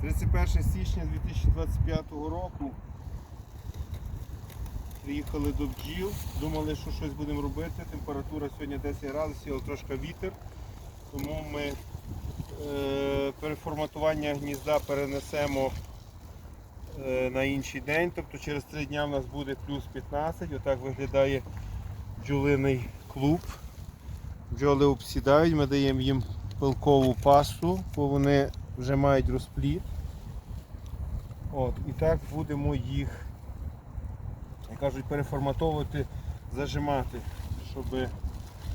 31 січня 2025 року. Приїхали до бджіл, думали, що щось будемо робити. Температура сьогодні 10 градусів, трошки вітер. Тому ми е, переформатування гнізда перенесемо е, на інший день. Тобто через 3 дні в нас буде плюс 15. Отак виглядає бджолиний клуб. Бджоли обсідають, ми даємо їм пилкову пасту, бо вони вже мають розплід. От, і так будемо їх, як кажуть, переформатовувати, зажимати, щоб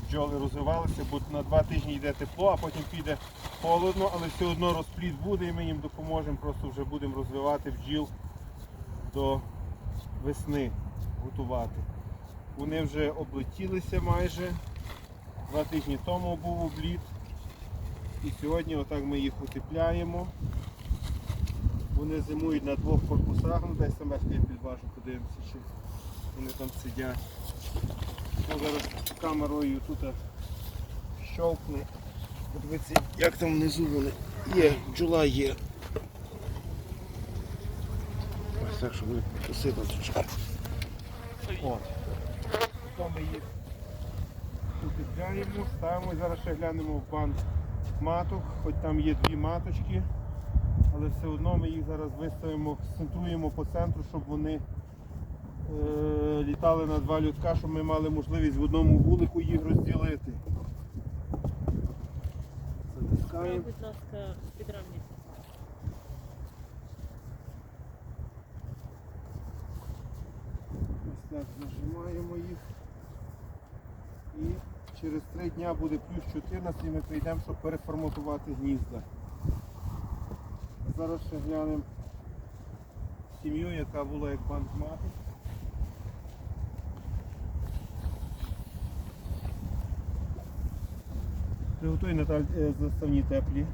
бджоли розвивалися, бо на два тижні йде тепло, а потім піде холодно, але все одно розплід буде і ми їм допоможемо, просто вже будемо розвивати бджіл до весни, готувати. Вони вже облетілися майже. Два тижні тому був обліт. І сьогодні отак ми їх утепляємо. Вони зимують на двох корпусах, ну десь саме я підважу, подивимося, чи вони там сидять. Ну, зараз камерою тут щовкне. Подивіться, як там внизу вони. Є, бджола є. Ось так, щоб вони посипали трошки. От. То ми їх утепляємо, ставимо і зараз ще глянемо в банк маток, хоч там є дві маточки, але все одно ми їх зараз виставимо, центруємо по центру, щоб вони е, літали на два людка, щоб ми мали можливість в одному вулику їх розділити. Затискаємо. Будь ласка, підрамні. Ось так нажимаємо їх. І через три дня буде плюс 14 і ми прийдемо, щоб переформатувати гнізда. Зараз ще глянемо сім'ю, яка була як банкмати. Приготуй Наталь е, заставні теплі.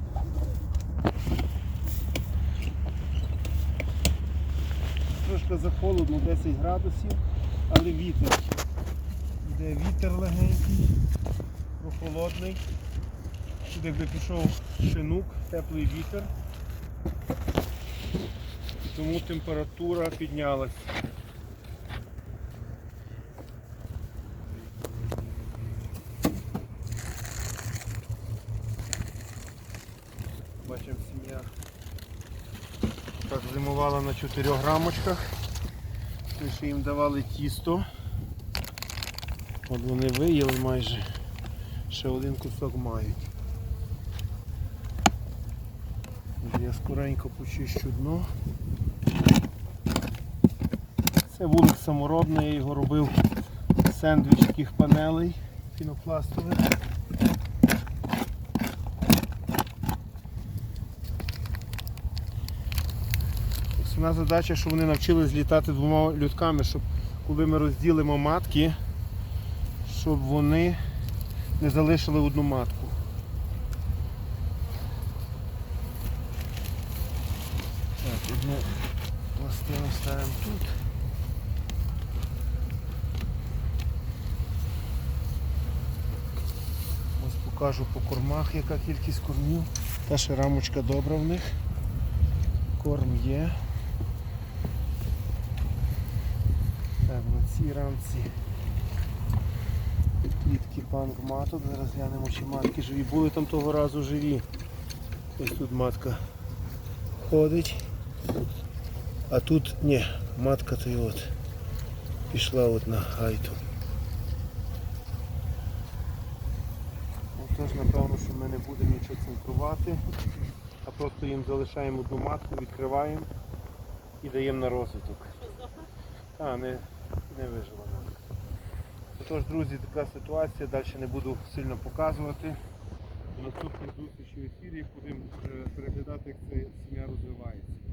Трошки захолодно, 10 градусів, але вітер. Йде вітер легенький, прохолодний. Сюди якби пішов шинук, теплий вітер. Тому температура піднялась. Бачимо сім'я. Так зимувала на 4 грамочках. Ми ще їм давали тісто. От вони виїли майже. Ще один кусок мають. Я скоренько почищу дно. Це вулик саморобний, я його робив сендвіч таких панелей пінопластових. Основна задача, щоб вони навчились літати двома людками, щоб коли ми розділимо матки, щоб вони не залишили одну матку. Так, одну пластину ставимо тут. Ось покажу по кормах, яка кількість кормів. Та ще рамочка добра в них. Корм є. Так, на цій рамці клітки банк. Зараз глянемо, чи матки живі. Були там того разу живі. Ось тут матка ходить. А тут ні, матка то й от пішла от на гайту. Отож, напевно, що ми не будемо нічого центрувати, а просто їм залишаємо одну матку, відкриваємо і даємо на розвиток. А, не, не вижила Отож, друзі, така ситуація, далі не буду сильно показувати. Наступні зустрічі в ефірі будемо е, переглядати, як ця сім'я розвивається.